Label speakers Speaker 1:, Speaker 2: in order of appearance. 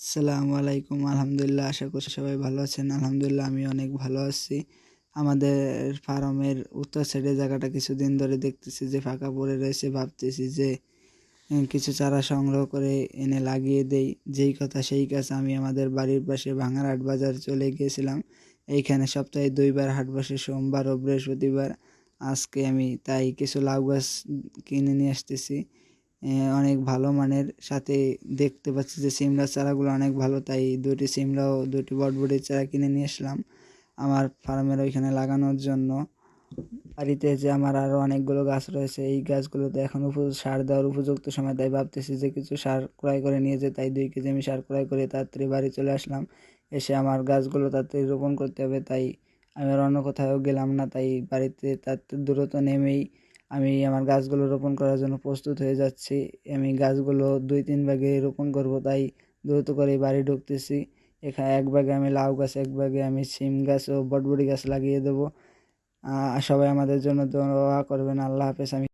Speaker 1: আসসালামু আলাইকুম, আলহামদুলিল্লাহ, আশা করি সবাই ভালো আছেন। আলহামদুলিল্লাহ আমি অনেক ভালো আছি। আমাদের ফার্মের উত্তর সাইডের জায়গাটা কিছুদিন ধরে দেখতেছি যে ফাঁকা পড়ে রয়েছে। ভাবতেছি যে কিছু চারা সংগ্রহ করে এনে লাগিয়ে দেই। যেই কথা সেই কাজ আমি আমাদের বাড়ির পাশে ভাঙারহাট বাজার চলে গিয়েছিলাম। এইখানে সপ্তাহে দুইবার হাট বসে, সোমবার ও বৃহস্পতিবার। আজকে আমি তাই কিছু লাউ গাছ কিনে নিয়ে আসতেছি। অনেক ভালো মানের সাথে দেখতে পাচ্ছি যে সিমলা চারাগুলো অনেক ভালো। তাই দুটি সিমলা ও দুটি বটবটির চারা কিনে নিয়ে আসলাম আমার ফার্মের ওইখানে লাগানোর জন্য। বাড়িতে যে আমার আরও অনেকগুলো গাছ রয়েছে, এই গাছগুলোতে এখন সার দেওয়ার উপযুক্ত সময়। তাই ভাবতেছি যে কিছু সার ক্রয় করে নিয়ে যে তাই দুই কেজি আমি সার ক্রয় করে তাড়াতাড়ি বাড়ি চলে আসলাম। এসে আমার গাছগুলো তাড়াতাড়ি রোপণ করতে হবে। তাই আমি আর অন্য কোথাও গেলাম না। তাই বাড়িতে তার দ্রুত নেমেই আমি আমার গাছগুলো রোপণ করার জন্য প্রস্তুত হয়ে যাচ্ছি। আমি গাছগুলো দুই তিন ভাগে রোপণ করব, তাই দ্রুত করে বাড়ি ঢুকতেছি। এখানে এক ভাগে আমি লাউ গাছ, এক ভাগে আমি সিম গাছ ও বটবটি গাছ লাগিয়ে দেবো। সবাই আমাদের জন্য দোয়া করবেন। আল্লাহ হাফেজ, আমি